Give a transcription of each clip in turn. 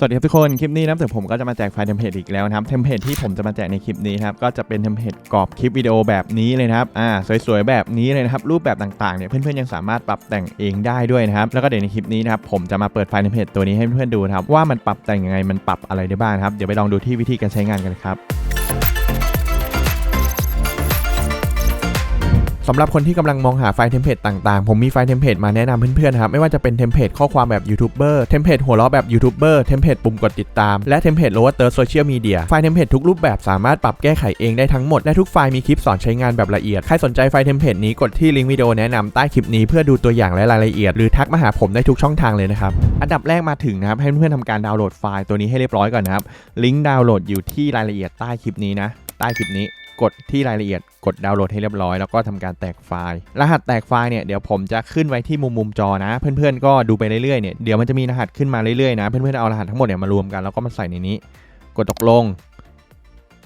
สวัสดีครับทุกคน คลิปนี้นะครับผมก็จะมาแจกไฟล์เทมเพลตอีกแล้วนะครับ เทมเพลตที่ผมจะมาแจกในคลิปนี้ครับ ก็จะเป็นเทมเพลตกรอบคลิปวิดีโอแบบนี้เลยนะครับ อ่า สวยๆ แบบนี้เลยนะครับ รูปแบบต่างๆ เนี่ย เพื่อนๆ ยังสามารถปรับแต่งเองได้ด้วยนะครับ แล้วก็เดี๋ยวในคลิปนี้นะครับ ผมจะมาเปิดไฟล์เทมเพลตตัวนี้ให้เพื่อนๆ ดูนะครับ ว่ามันปรับแต่งยังไง มันปรับอะไรได้บ้างครับ เดี๋ยวไปลองดูที่วิธีการใช้งานกันครับ สำหรับคนที่กำลังมองหาไฟล์เทมเพลตต่างๆ ผมมีไฟล์เทมเพลตมาแนะนำเพื่อนๆนะครับ ไม่ว่าจะเป็นเทมเพลตข้อความแบบยูทูบเบอร์เทมเพลตหัวเราะแบบยูทูบเบอร์เทมเพลตปุ่มกดติดตาม และเทมเพลตโลว์เตอร์โซเชียลมีเดียไฟล์เทมเพลตทุกรูปแบบสามารถปรับแก้ไขเองได้ทั้งหมด และทุกไฟล์มีคลิปสอนใช้งานแบบละเอียด ใครสนใจไฟล์เทมเพลตนี้กดที่ลิงก์วิดีโอแนะนำใต้คลิปนี้เพื่อดูตัวอย่างและรายละเอียดหรือทักมาหาผมได้ทุกช่องทางเลยนะครับอันดับแรกมาถึงนะครับให้เพื่อนๆทำการดาวน์โหลดไฟล์ตัวนี้ให้เรียบร้อยก่อนนะครับลิงก์ดาวน์โหลดอยู่ที่รายละเอียดใต้คลิปนี้นะใต้คลิปนี้กดที่รายละเอียด กดดาวน์โหลดให้เรียบร้อยแล้วก็ทำการแตกไฟล์ รหัสแตกไฟล์เนี่ยเดี๋ยวผมจะขึ้นไว้ที่มุมมุมจอนะ เพื่อนๆก็ดูไปเรื่อยๆเนี่ยเดี๋ยวมันจะมีรหัสขึ้นมาเรื่อยๆนะเพื่อนๆเอารหัสทั้งหมดเนี่ยมารวมกันแล้วก็มาใส่ในนี้ กดตกลง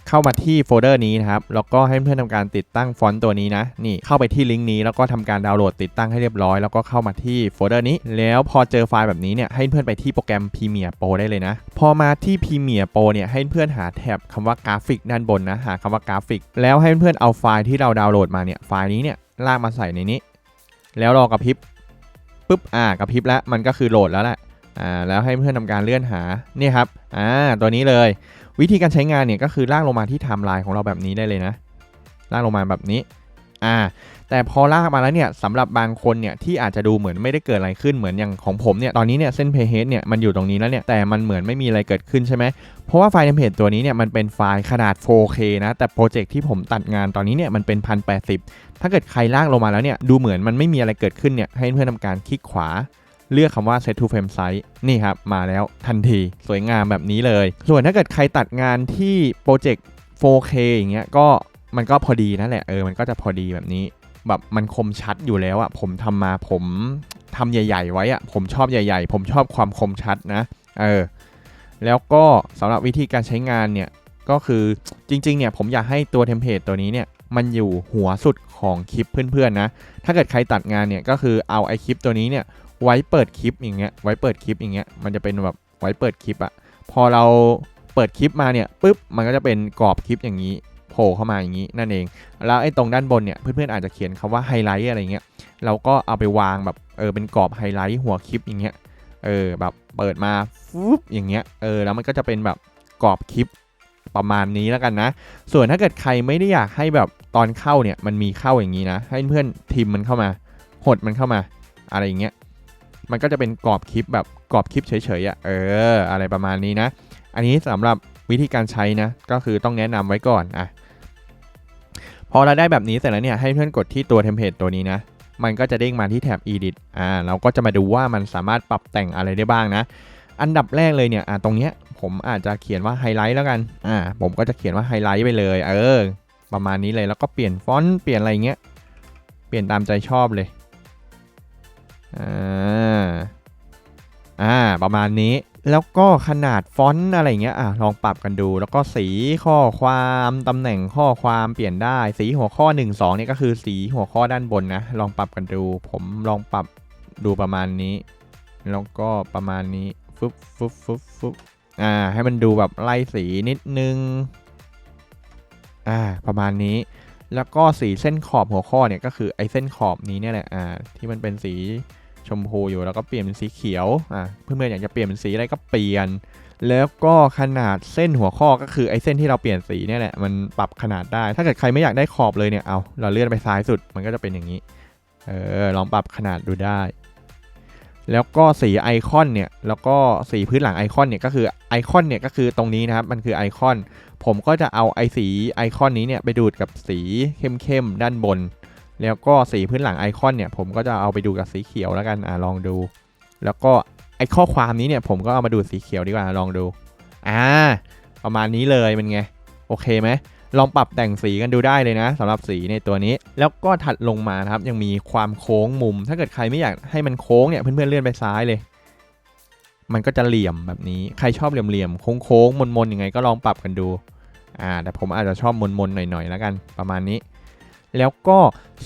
เข้ามาที่โฟลเดอร์นี้นะครับ แล้วก็ให้เพื่อนทำการติดตั้งฟอนต์ตัวนี้นะ นี่เข้าไปที่ลิงก์นี้แล้วก็ทำการดาวน์โหลดติดตั้งให้เรียบร้อย แล้วก็เข้ามาที่โฟลเดอร์นี้ แล้วพอเจอไฟล์แบบนี้เนี่ยให้เพื่อนไปที่โปรแกรม Premiere Pro ได้เลยนะ พอมาที่ Premiere Pro เนี่ยให้เพื่อนหาแท็บคำว่ากราฟิกด้านบนนะ หาคำว่ากราฟิก แล้วให้เพื่อนเอาไฟล์ที่เราดาวน์โหลดมาเนี่ย ไฟล์นี้เนี่ยลากมาใส่ในนี้ แล้วรอกระพริบปุ๊บ อ่ากระพริบแล้ว มันก็คือโหลดแล้วแหละ อ่าแล้วให้เพื่อนทำการเลื่อนหาเนี่ยครับอ่าตัวนี้เลย วิธีการใช้งานเนี่ยก็คือลากลงมาที่ไทม์ไลน์ของเราแบบนี้ได้เลยนะลากลงมาแบบนี้อ่าแต่พอลากมาแล้วเนี่ยสำหรับบางคนเนี่ยที่อาจจะดูเหมือนไม่ได้เกิดอะไรขึ้นเหมือนอย่างของผมเนี่ยตอนนี้เนี่ยเส้นเพย์เฮดเนี่ยมันอยู่ตรงนี้แล้วเนี่ยแต่มันเหมือนไม่มีอะไรเกิดขึ้นใช่ไหมเพราะว่าไฟล์เทมเพลตตัวนี้เนี่ยมันเป็นไฟล์ขนาด 4K นะแต่โปรเจกต์ที่ผมตัดงานตอนนี้เนี่ยมันเป็น 1080 ถ้าเกิดใครลากลงมาแล้วเนี่ยดูเหมือนมันไม่มีอะไรเกิดขึ้นเนี่ยให้เพื่อนทำการคลิกขวา เลือกคำว่า set to frame size นี่ครับ มาแล้วทันทีสวยงามแบบนี้เลย ส่วนถ้าเกิดใครตัดงานที่โปรเจกต์ 4K อย่างเงี้ยก็มันก็พอดีนั่นแหละเออมันก็จะพอดีแบบนี้ แบบมันคมชัดอยู่แล้วอะผมทำมาผมทำใหญ่ ๆ ไว้อะผมชอบใหญ่ ๆ ผมชอบความคมชัดนะเออแล้วก็สำหรับวิธีการใช้งานเนี่ยก็คือจริงๆเนี่ยผมอยากให้ตัวเทมเพลตตัวนี้เนี่ยมันอยู่หัวสุดของคลิปเพื่อนๆนะ ถ้าเกิดใครตัดงานเนี่ยก็คือเอาไอคลิปตัวนี้เนี่ย ไว้เปิดคลิปอย่างเงี้ย ไว้เปิดคลิปอย่างเงี้ย มันจะเป็นแบบไว้เปิดคลิปอะพอเราเปิดคลิปมาเนี่ยปุ๊บ มันก็จะเป็นกรอบคลิปอย่างนี้โผล่เข้ามาอย่างนี้นั่นเอง แล้วไอ้ตรงด้านบนเนี่ยเพื่อนๆอาจจะเขียนคำว่าไฮไลท์อะไรเงี้ย เราก็เอาไปวางแบบเออเป็นกรอบไฮไลท์หัวคลิปอย่างเงี้ย เออแบบเปิดมาฟุ๊บอย่างเงี้ย เออแล้วมันก็จะเป็นแบบกรอบคลิปประมาณนี้แล้วกันนะ ส่วนถ้าเกิดใครไม่ได้อยากให้แบบตอนเข้าเนี่ยมันมีเข้าอย่างนี้นะ ให้เพื่อนทิมมันเข้ามา หดมันเข้ามา อะไรอย่างเงี้ย มันก็จะเป็นกรอบคลิปแบบกรอบคลิปเฉยๆอะเออ อะไรประมาณนี้นะ อันนี้สำหรับวิธีการใช้นะ ก็คือต้องแนะนำไว้ก่อนอะพอเราได้แบบนี้เสร็จแล้วเนี่ยให้เพื่อนกดที่ตัวเทมเพลตตัวนี้นะ มันก็จะเด้งมาที่แท็บ edit อ่าเราก็จะมาดูว่ามันสามารถปรับแต่งอะไรได้บ้างนะ อันดับแรกเลยเนี่ยอ่าตรงเนี้ยผมอาจจะเขียนว่าไฮไลท์แล้วกันอ่าผมก็จะเขียนว่าไฮไลท์ไปเลยเออประมาณนี้เลยแล้วก็เปลี่ยนฟอนต์เปลี่ยนอะไรเงี้ยเปลี่ยนตามใจชอบเลย อ่าอ่าประมาณนี้แล้วก็ขนาดฟอนต์อะไรเงี้ยอะลองปรับกันดู แล้วก็สีข้อความตำแหน่งข้อความเปลี่ยนได้ สีหัวข้อ 1 2เนี่ยก็คือสีหัวข้อด้านบนนะ ลองปรับกันดู ผมลองปรับดูประมาณนี้ แล้วก็ประมาณนี้ฟึบฟึบฟึบฟึบอ่าให้มันดูแบบไล่สีนิดนึงอ่าประมาณนี้ แล้วก็สีเส้นขอบหัวข้อเนี่ยก็คือไอ้เส้นขอบนี้เนี่ยแหละอ่าที่มันเป็นสี ชมพูอยู่แล้วก็เปลี่ยนเป็นสีเขียวอ่าเพื่อนๆอยากจะเปลี่ยนเป็นสีอะไรก็เปลี่ยน แล้วก็ขนาดเส้นหัวข้อก็คือไอ้เส้นที่เราเปลี่ยนสีเนี่ยแหละมันปรับขนาดได้ ถ้าเกิดใครไม่อยากได้ขอบเลยเนี่ยเอาเราเลื่อนไปซ้ายสุดมันก็จะเป็นอย่างนี้เออลองปรับขนาดดูได้ แล้วก็สีไอคอนเนี่ยแล้วก็สีพื้นหลังไอคอนเนี่ยก็คือไอคอนเนี่ยก็คือตรงนี้นะครับมันคือไอคอน ผมก็จะเอาไอสีไอคอนนี้เนี่ยไปดูดกับสีเข้มๆด้านบน แล้วก็สีพื้นหลังไอคอนเนี่ยผมก็จะเอาไปดูกับสีเขียวแล้วกันอ่าลองดู แล้วก็ไอข้อความนี้เนี่ยผมก็เอามาดูสีเขียวดีกว่าลองดูอ่าประมาณนี้เลยเป็นไงโอเคไหมลองปรับแต่งสีกันดูได้เลยนะสำหรับสีในตัวนี้ แล้วก็ถัดลงมานะครับยังมีความโค้งมุม ถ้าเกิดใครไม่อยากให้มันโค้งเนี่ยเพื่อนๆเลื่อนไปซ้ายเลย มันก็จะเหลี่ยมแบบนี้ใครชอบเหลี่ยมๆโค้งๆมนๆยังไงก็ลองปรับกันดูอ่าแต่ผมอาจจะชอบมนๆหน่อยๆแล้วกันประมาณนี้ แล้วก็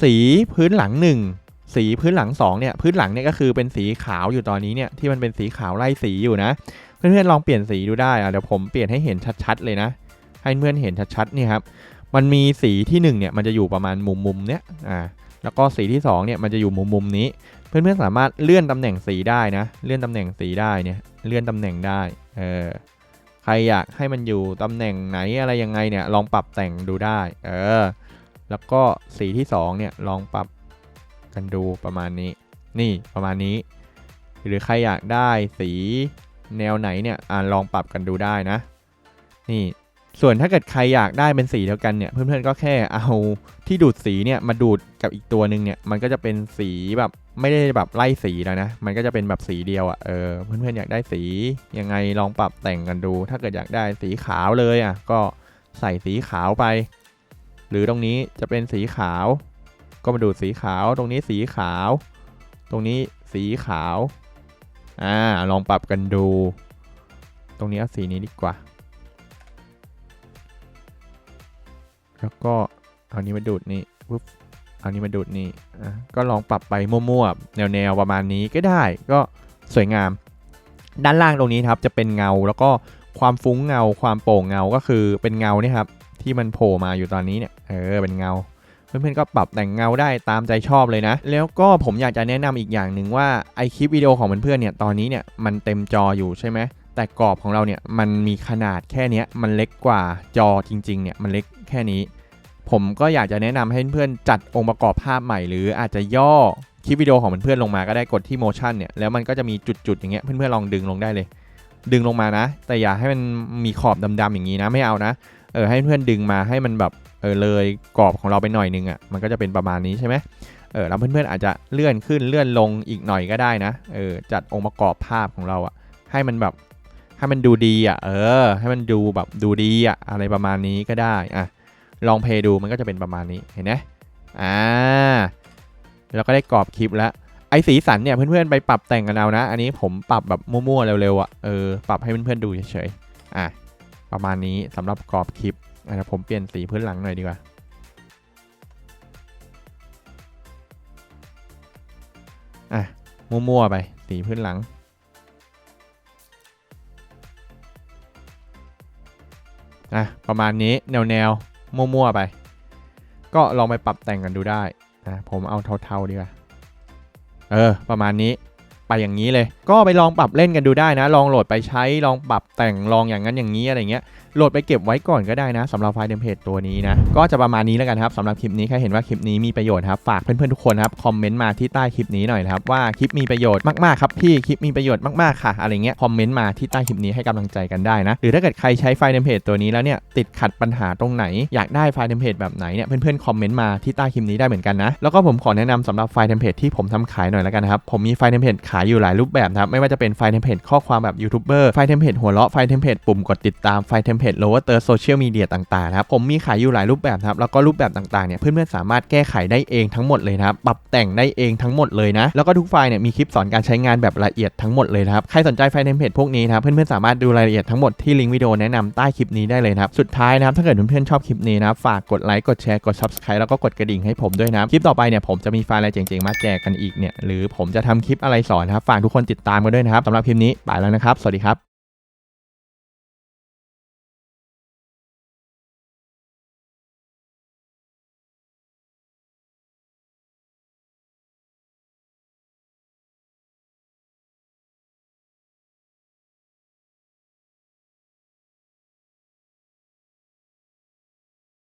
สีพื้นหลัง 1 สีพื้นหลัง2เนี่ยพื้นหลังเนี่ยก็คือเป็นสีขาวอยู่ตอนนี้เนี่ยที่มันเป็นสีขาวไล่สีอยู่นะ เพื่อนๆลองเปลี่ยนสีดูได้อะเดี๋ยวผมเปลี่ยนให้เห็นชัดๆเลยนะ ให้เพื่อนเห็นชัดๆนี่ครับมันมีสีที่1เนี่ยมันจะอยู่ประมาณมุมมุมเนี้ยอ่าแล้วก็สีที่2เนี่ยมันจะอยู่มุมมุมนี้ เพื่อนๆสามารถเลื่อนตำแหน่งสีได้นะ เลื่อนตำแหน่งสีได้เนี่ยเลื่อนตำแหน่งได้เออใครอยากให้มันอยู่ตำแหน่งไหนอะไรยังไงเนี่ยลองปรับแต่งดูได้ เออ แล้วก็สีที่2เนี่ยลองปรับกันดูประมาณนี้ นี่ประมาณนี้ หรือใครอยากได้สีแนวไหนเนี่ยอ่าลองปรับกันดูได้นะ นี่ส่วนถ้าเกิดใครอยากได้เป็นสีเดียวกันเนี่ย เพื่อนๆก็แค่เอาที่ดูดสีเนี่ยมาดูดกับอีกตัวหนึ่งเนี่ยมันก็จะเป็นสีแบบไม่ได้แบบไล่สีแล้วนะ มันก็จะเป็นแบบสีเดียวอะ่ะเออเพื่อนๆอยากได้สียังไงลองปรับแต่งกันดู ถ้าเกิดอยากได้สีขาวเลยอะก็ใส่สีขาวไป หรือตรงนี้จะเป็นสีขาว ก็มาดูสีขาว ตรงนี้สีขาว ตรงนี้สีขาว อ่า ลองปรับกันดู ตรงนี้เอาสีนี้ดีกว่า แล้วก็เอานี้มาดูดนี่ปุ๊บเอานี้มาดูดนี่อะก็ลองปรับไปมั่วๆ แนวๆ ประมาณนี้ก็ได้ ก็สวยงาม ด้านล่างตรงนี้ครับ จะเป็นเงา แล้วก็ความฟุ้งเงา ความโป่งเงา ก็คือเป็นเงาเนี่ยครับ ที่มันโผล่มาอยู่ตอนนี้เนี่ยเออเป็นเงาเพื่อนๆก็ปรับแต่งเงาได้ตามใจชอบเลยนะ แล้วก็ผมอยากจะแนะนำอีกอย่างหนึ่งว่าไอคลิปวิดีโอของเพื่อนๆเนี่ยตอนนี้เนี่ยมันเต็มจออยู่ใช่ไหมแต่กรอบของเราเนี่ยมันมีขนาดแค่เนี้ยมันเล็กกว่าจอจริงๆเนี่ยมันเล็กแค่นี้ ผมก็อยากจะแนะนำให้เพื่อนๆจัดองค์ประกอบภาพใหม่ หรืออาจจะย่อคลิปวิดีโอของเพื่อนๆลงมาก็ได้กดที่ motion เนี่ยแล้วมันก็จะมีจุดๆอย่างเงี้ยเพื่อนๆลองดึงลงได้เลย ดึงลงมานะ แต่อย่าให้มันมีขอบดำๆอย่างนี้นะไม่เอานะ เออให้เพื่อนดึงมาให้มันแบบเออเลยกรอบของเราไปหน่อยนึงอะ่ะมันก็จะเป็นประมาณนี้ใช่ไหมเออแล้วเพื่อนๆอาจจะเลื่อนขึ้นเลื่อนลงอีกหน่อยก็ได้นะเออจัดองค์ประกอบภาพของเราอะ่ะให้มันแบบให้มันดูดีอะ่ะเออ ให้มันดูแบบดูดีอะ่ะอะไรประมาณนี้ก็ได้อะลองเพย์ดูมันก็จะเป็นประมาณนี้เห็นไหมอ่าแล้วก็ได้กรอบคลิปแล้วไอสีสันเนี่ยเพื่อนๆไปปรับแต่งกันเอานะ อันนี้ผมปรับแบบมั่วๆเร็วๆอะเออปรับให้เพื่อนๆดูเฉยๆอะ ประมาณนี้สำหรับกรอบคลิปอะเดี๋ยวผมเปลี่ยนสีพื้นหลังหน่อยดีกว่าอะมั่วๆไปสีพื้นหลัง อะ ประมาณนี้แนวๆมั่วๆไป ก็ลองไปปรับแต่งกันดูได้อะผมเอาเทาๆดีกว่า เออ ประมาณนี้ ไปอย่างนี้เลย ก็ไปลองปรับเล่นกันดูได้นะ ลองโหลดไปใช้ลองปรับแต่งลองอย่างนั้นอย่างนี้อะไรเงี้ย โหลดไปเก็บไว้ก่อนก็ได้นะสำหรับไฟล์เทมเพลตตัวนี้นะ ก็จะประมาณนี้แล้วกันครับสำหรับคลิปนี้ใครเห็นว่าคลิปนี้มีประโยชน์ครับฝากเพื่อนๆทุกคนครับคอมเมนต์มาที่ใต้คลิปนี้หน่อยครับว่าคลิปมีประโยชน์มากๆครับพี่คลิปมีประโยชน์มากๆค่ะอะไรเงี้ยคอมเมนต์มาที่ใต้คลิปนี้ให้กำลังใจกันได้นะ หรือถ้าเกิดใครใช้ไฟล์เทมเพลตตัวนี้แล้วเนี่ยติดขัดปัญหาตรงไหน อยากได้ไฟล์เทมเพลตแบบไหนเนี่ยเพื่อนๆคอมเมนต์มาที่ใต้คลิปนี้ได้เหมือนกันนะแล้วก็ผมขอแนะนำสำหรับไฟล์เทมเพลตที่ผมทำขายหน่อยแล้วกันครับผมมีไฟล์เทมเพลตขายอยู่หลายรูปแบบครับไม่ว่าจะเป็นไฟล์เทมเพลตข้อความแบบยูทูบเบอร์ไฟล์เทมเพลตหัวเราะไฟล์เทมเพลตปุ่มกดติดตามไฟล์เทมเพลตโลว์เตอร์โซเชียลมีเดียต่างๆนะครับผมมีขายอยู่หลายรูปแบบครับแล้วก็รูปแบบต่างๆเนี่ยเพื่อนๆสามารถแก้ไขได้เองทั้งหมดเลยนะครับปรับแต่งได้เองทั้งหมดเลยนะแล้วก็ทุกไฟล์เนี่ยมีคลิปสอนการใช้งานแบบละเอียดทั้งหมดเลยนะครับใครสนใจไฟล์เทมเพลตพวกนี้นะครับเพื่อนๆสามารถดูรายละเอียดทั้งหมดที่ลิงก์วิดีโอแนะนำใต้คลิปนี้ได้เลยนะครับสุดท้ายนะครับถ้าเกิดเพื่อนๆชอบคลิปนี้นะฝากกดไลค์กดแชร์กด subscribe แล้วก็กดกระดิ่งให้ผมด้วยนะคลิปต่อไปเนี่ยผมจะมีไฟล์อะไรเจ๋งๆมาแจกกันอีกเนี่ยหรือผมจะทำคลิปอะไรสอนนะครับฝากทุกคนติดตามกันด้วยนะครับสำหรับคลิปนี้ไปแล้วนะครับ สวัสดีครับ